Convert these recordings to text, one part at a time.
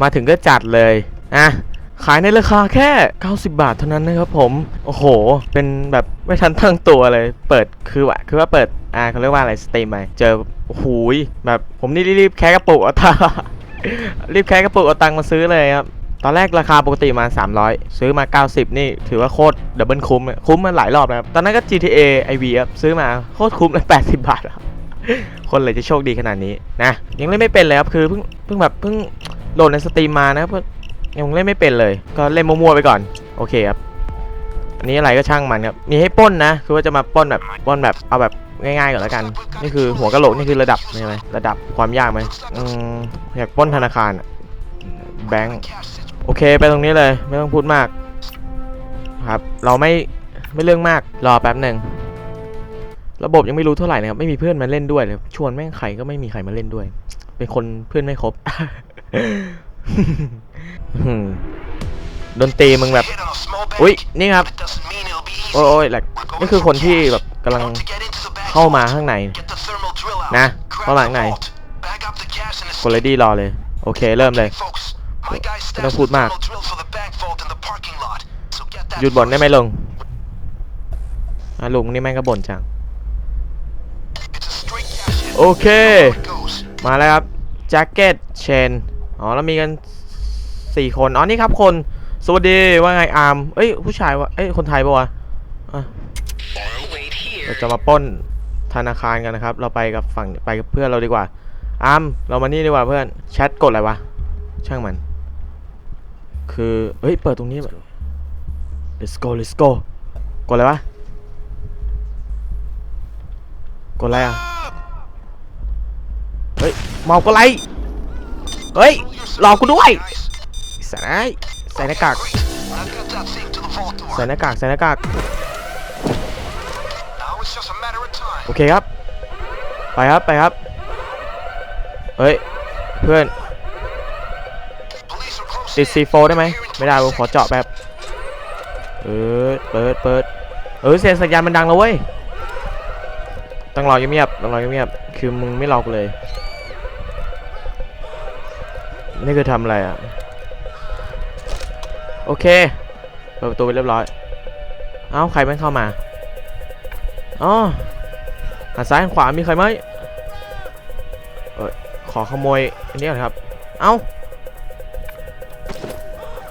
มาถึงก็จัดเลยอะขายในราคาแค่ 90 บาทเท่านั้นนะครับผม โอ้โห เป็นแบบไม่ทันตั้งตัวเลย เปิดคือว่าคือว่าเปิด อ่าเขาเรียกว่าอะไรสตรีมไปเจอโอ้โหยแบบผมนี่รีบแค่กระปุกเอาตังรีบแค่กระปุกเอาตังมาซื้อเลยครับ ตอนแรกราคาปกติมา 300 ซื้อมา 90 นี่ถือว่าโคตรดับเบิลคุ้ม คุ้มมาหลายรอบนะครับ ตอนนั้นก็ GTA IV ครับ ซื้อมาโคตรคุ้มเลย80 บาท คนเลยจะโชคดีขนาดนี้นะยังเล่นไม่เป็นเลยครับคือเพิ่งเพิ่งแบบเพิ่งโหลดในสตรีมมานะครับยังเล่นไม่เป็นเลย ก็เล่นมั่วๆไปก่อนโอเคครับอันนี้อะไรก็ช่างมันครับมีให้ป้นนะคือว่าจะมาป้นแบบป้นแบบเอาแบบง่ายๆก่อนแล้วกัน นี่คือหัวกะโหลกนี่คือระดับใช่ไหมระดับความยากไหมอืมอยากป้นธนาคารแบงก์โอเคไปตรงนี้เลยไม่ต้องพูดมากครับ เราไม่ไม่เรื่องมากรอแป๊บหนึ่ง ระบบยังไม่รู้เท่าไหร่นะครับไม่มีเพื่อนมาเล่นด้วยเลยชวนแม่งใครก็ไม่มีใครมาเล่นด้วย เป็นคนเพื่อนไม่ครบดนตรีมึงแบบ อุ้ยนี่ครับ โอ้ยแหลกนี่คือคนที่แบบกำลังเข้ามาข้างใน นะเข้ามาข้างในกดเลดี้รอเลย โอเค เริ่มเลยไม่ต้องพูดมากหยุดบ่นได้ไหมลงอะลุงนี่แม่งก็บ่นจัง โอเค มาแล้วครับแจ็คเก็ตเชนอ๋อแล้วมีกันสี่คน อ๋อ นี่ครับคน สวัสดี ว่าไงอาร์มเอ้ย ผู้ชายวะเอ้ย คนไทยปะวะเราจะมาป้นธนาคารกันนะครับ เราไปกับฝั่งไปกับเพื่อนเราดีกว่าอาร์มเรามานี่ดีกว่าเพื่อน แชทกดอะไรวะ ช่างมัน คือ เฮ้ย เปิดตรงนี้ let's go let's go กดอะไรวะ กดอะไรอะ เฮ้ยเมากดอะไรเฮ้ยหลอกกูด้วยใส่ไอ้ใส่หน้ากากใส่หน้ากากใส่หน้ากากโอเคครับ ไปครับไปครับเฮ้ยเพื่อนติด C4 ได้ไหมไม่ได้ผมขอเจาะแบบเปิดเปิดเปิดเออเสียงสัญญาณมันดังแล้วเว้ยต้องรอเงียบๆต้องรอเงียบๆคือมึงไม่รอกูเลย นี่คือทำอะไรอะ โอเคเปิดประตูไปเรียบร้อย เอ้า ใครแม่งเข้ามา อ๋อหันซ้ายหันขวา มีใครไหมเออขอขโมย อันนี้ก่อนครับ เอ้า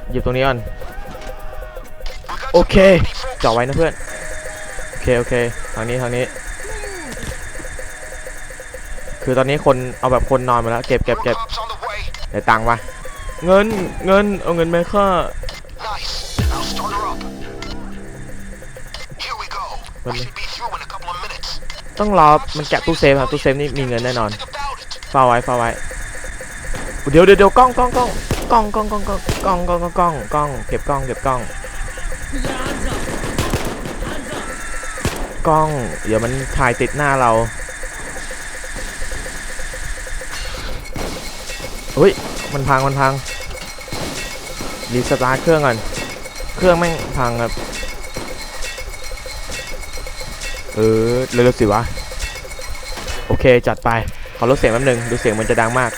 หยิบตรงนี้ก่อน โอเคเจาะไว้นะเพื่อน โอเค โอเค ทางนี้ ทางนี้ คือตอนนี้คน เอาแบบคนนอนมาแล้ว เก็บเก็บเก็บ ได้ตังค์ปะเงินเงินเอาเงินไปค่ามันไม่ต้องรอมันแกะตู้เซฟครับตู้เซฟนี่มีเงินแน่นอนเฝ้าไว้เฝ้าไว้เดี๋ยวเดี๋ยวเดี๋ยวกล้องกล้องกล้องกล้องกล้องกล้องกล้องกล้องกล้องกล้องกล้องกล้องเก็บกล้องเก็บกล้องกล้อง เดี๋ยวมันถ่ายติดหน้าเรา เฮ้ย มันพัง มันพัง รีสตาร์ทเครื่องก่อน เครื่องแม่งพังครับ เออ เร็วๆสิวะ โอเค จัดไป ขอลดเสียงแป๊บนึง ดูเสียงมันจะดังมาก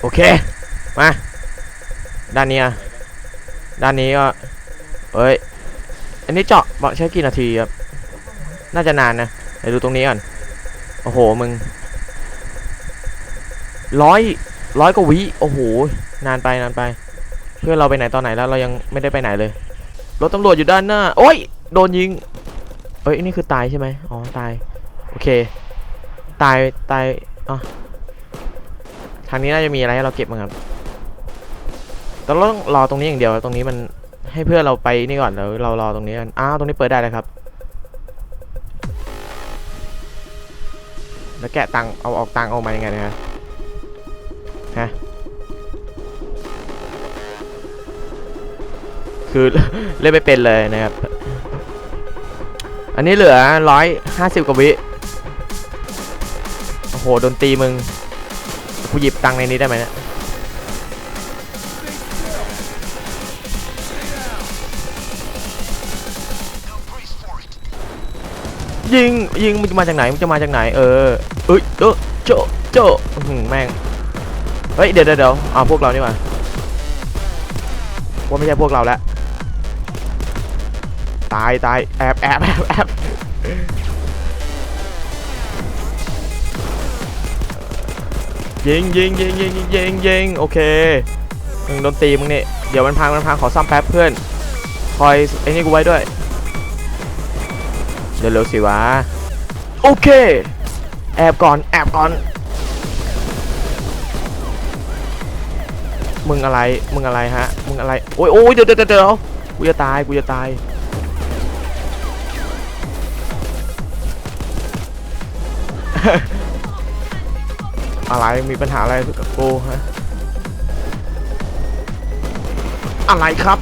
โอเค มา ด้านนี้อะ ด้านนี้ก็ เอ้ย อันนี้เจาะบอกใช้กี่นาทีครับ น่าจะนานนะ เดี๋ยวดูตรงนี้ก่อน อ้โหมึงร้อยร้อยกว่าวิโอ้โหนานไปนานไป เพื่อนเราไปไหนตอนไหนแล้วเรายังไม่ได้ไปไหนเลยรถตำรวจอยู่ด้านหน้า โอ้ยโดนยิงเอ้ยนี่คือตายใช่ไหมอ๋อตายโอเค ตายตายอ๋อทางนี้น่าจะมีอะไรให้เราเก็บมั้งครับแต่เราต้องรอตรงนี้อย่างเดียวตรงนี้มันให้เพื่อนเราไปนี่ก่อนแล้วเรารอตรงนี้กันอ้าวตรงนี้เปิดได้เลยครับ แล้วแกะตังเอาออกตังเออกมายังไงนะฮะฮะคือเล่นไม่เป็นเลยนะครับ อันนี้เหลือร้อยห้าสิบกว่าวิโอ้โหโดนตีมึงกูหยิบตังในนี้ได้ไหมเนี่ย ยิงยิงมึงจะมาจากไหนมึงจะมาจากไหนเออเอ้ยเออโจโจหือแม่งเฮ้ยเดี๋ยวเดี๋ยวเดี๋ยวอ่าพวกเรานี่มาว่าไม่ใช่พวกเราแล้วตายตายแอบแอบแอบแอบยิงยิงยิงยิงยิงยิงยิงโอเคมึงโดนตีมึงนี่เดี๋ยวมันพังมันพังขอซ่อมแป๊บเพื่อนคอยไอ้นี่กูไว้ด้วย เร็วๆสิวะ โอเค แอบก่อน แอบก่อน มึงอะไร มึงอะไรฮะ มึงอะไร โอ้ยโอ้ยเดี๋ยวเดี๋ยวเดี๋ยวกูจะตาย กูจะตายอะไรมีปัญหาอะไรกับกูฮะอะไรครับ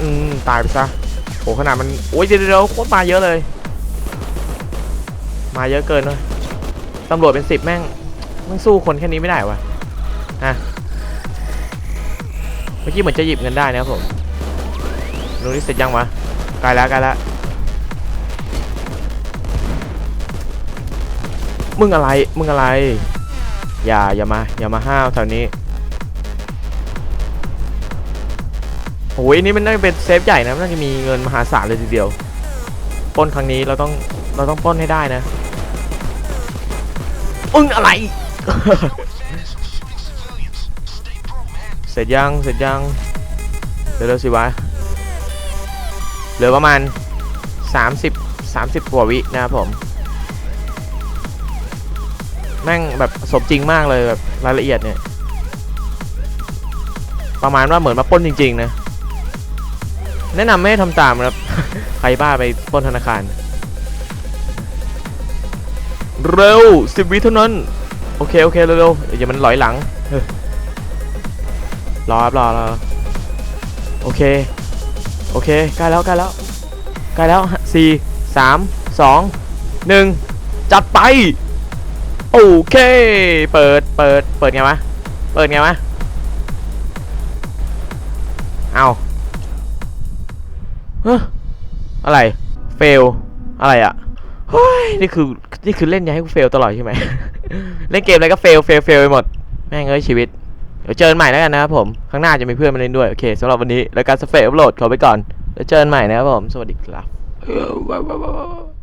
อืม ตายไปซะโอ้ขนาดมัน โอ้ยเดี๋ยวเดี๋ยวโคตรมาเยอะเลย มาเยอะเกินเลยตำรวจเป็นสิบแม่งแม่งสู้คนแค่นี้ไม่ได้วะอะเมื่อกี้เหมือนจะหยิบเงินได้นะครับผมดูนี่เสร็จยังวะกล้แล้วกล้แล้วมึงอะไร มึงอะไร อย่า อย่ามา อย่ามาห้าวแถวนี้โอ้ยนี่มันน่าจะเป็นเซฟใหญ่นะน่าจะมีเงินมหาศาลเลยทีเดียวป้นครั้งนี้เราต้อง เราต้องป้นให้ได้นะ มึงอะไร เสร็จยัง เสร็จยังเร็วๆสิวะ เหลือประมาณ 30 30กว่าวินะครับผม แม่งแบบสมจริงมากเลยแบบรายละเอียดเนี่ย ประมาณว่าเหมือนมาป้นจริง ๆ นะ แนะนำไม่ให้ทำตามนะครับ ใครบ้าไปป้นธนาคาร เร็วสิบวิเท่านั้น โอเค โอเค เร็วๆอย่ามันลอยหลังรอครับรอรอโอเค โอเค ใกล้แล้ว ใกล้แล้ว ใกล้แล้วสี่สามสองหนึ่งจัดไป โอเค เปิด เปิด เปิดไงวะ เปิดไงวะ เอาเฮ้อะไร เฟล อะไรอะ เฮ้ยนี่คือนี่คือเล่นยังให้กูเฟลตลอดใช่ไหม เล่นเกมอะไรก็เฟลเฟลเฟลไปหมด แม่งเอ้ยชีวิต เดี๋ยวเจอกันใหม่แล้วกันนะครับผม ข้างหน้าจะมีเพื่อนมาเล่นด้วย โอเคสำหรับวันนี้รายการสเฟลอัพโหลดขอไปก่อน แล้วเจอกันใหม่นะครับผม สวัสดีครับ